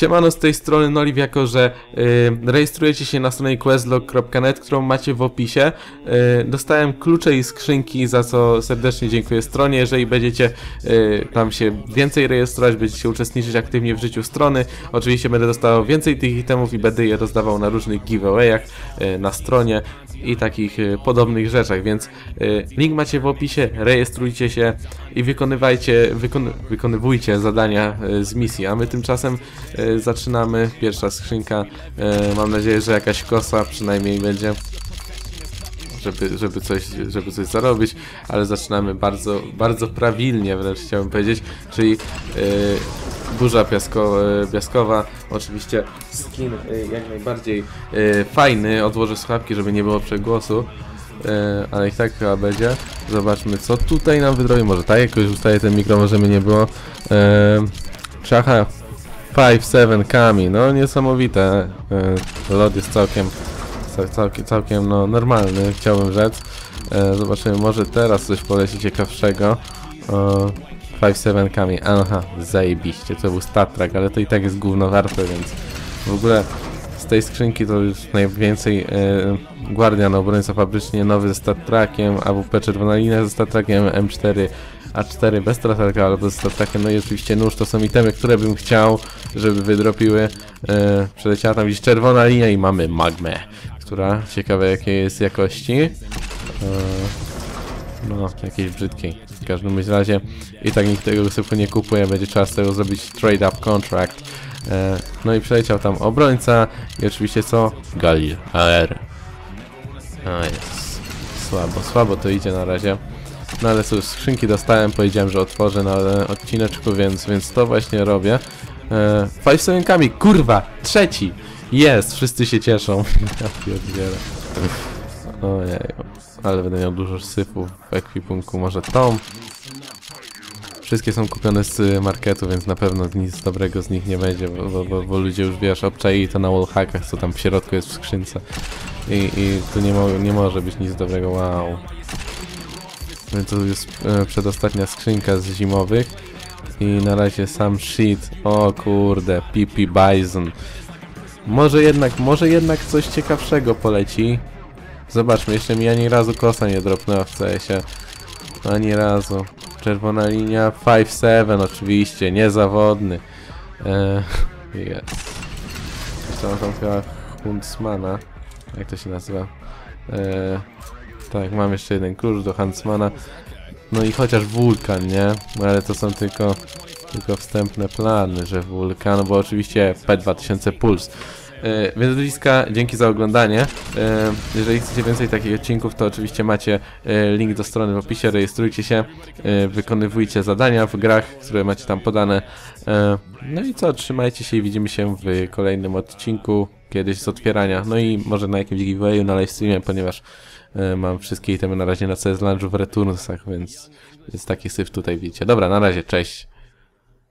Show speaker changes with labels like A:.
A: Siemano z tej strony Noliv, jako że y, rejestrujecie się na stronie questlog.net, którą macie w opisie. Y, dostałem klucze i skrzynki, za co serdecznie dziękuję stronie. Jeżeli będziecie y, tam się więcej rejestrować, będziecie uczestniczyć aktywnie w życiu strony, oczywiście będę dostawał więcej tych itemów i będę je rozdawał na różnych giveawayach na stronie i takich podobnych rzeczach, więc link macie w opisie, rejestrujcie się i wykonywajcie, wykon, wykonywujcie zadania z misji, a my tymczasem zaczynamy, pierwsza skrzynka, y, mam nadzieję, że jakaś kosa przynajmniej będzie żeby, żeby, coś, żeby coś zarobić, ale zaczynamy bardzo, bardzo prawilnie, wręcz chciałbym powiedzieć, czyli yy, burza piasko, yy, piaskowa, oczywiście skin jak najbardziej fajny, odłożę słuchawki, żeby nie było przegłosu, ale i tak chyba będzie. Zobaczmy, co tutaj nam wydrobi, może tak jakoś ustaje ten mikro, może mi nie było. Yy, 5-7 kami, no niesamowite, yy, lot jest całkiem cał- całkiem, całkiem no, normalny, chciałbym rzec. E, zobaczymy, może teraz coś poleci ciekawszego. E, 5-7 kami, aha, zajebiście, to był Star Trek, ale to i tak jest gówno warte, więc w ogóle z tej skrzynki to już najwięcej e, Guardian, obrońca fabrycznie nowy ze Star Trekiem, AWP Czerwona Linia ze Star Trekiem, M4 A4 bez albo ze Star Trekiem, no i oczywiście nóż, to są itemy, które bym chciał, żeby wydropiły. E, przeleciała tam gdzieś czerwona linia i mamy magmę, która ciekawe jakiej jest jakości. E, no, jakiejś brzydkiej. W każdym razie i tak nikt tego syfu nie kupuje, będzie trzeba z tego zrobić trade up contract. E, no i przeleciał tam obrońca i oczywiście co? Galil AR. A jest. Słabo, słabo to idzie na razie. No ale cóż, skrzynki dostałem, powiedziałem, że otworzę na odcineczku, więc, więc to właśnie robię. E, Five Sevenkami, kurwa, trzeci! Jest, wszyscy się cieszą. ja. Ojej, ale będę miał dużo syfów w ekwipunku, może tą. Wszystkie są kupione z marketu, więc na pewno nic dobrego z nich nie będzie, bo, bo, bo, bo ludzie już wiesz, obczaili to na wallhackach, co tam w środku jest w skrzynce. I, i tu nie, mo nie może być nic dobrego, wow. No to jest e, przedostatnia skrzynka z zimowych. I na razie sam shit. O kurde, Pipi Bison. Może jednak, może jednak coś ciekawszego poleci. Zobaczmy, jeszcze mi ani razu kosa nie dropnęła w CS-ie. Ani razu. Czerwona linia 5-7 oczywiście, niezawodny. Eee, jest. Jeszcze mam tam chyba Huntsmana. Jak to się nazywa? Eee, tak, mam jeszcze jeden klucz do Huntsmana. No i chociaż wulkan, nie? Ale to są tylko, tylko wstępne plany, że wulkan, bo oczywiście P2000 Puls. E, Więc ludziska, dzięki za oglądanie. E, Jeżeli chcecie więcej takich odcinków, to oczywiście macie e, link do strony w opisie, rejestrujcie się, wykonywujcie zadania w grach, które macie tam podane. No i co, trzymajcie się i widzimy się w kolejnym odcinku, kiedyś z otwierania. No i może na jakimś giveawayu, na livestreamie, ponieważ mam wszystkie itemy na razie na CS Lunchu w Returnsach, więc, więc taki syf tutaj widzicie. Dobra, na razie, cześć.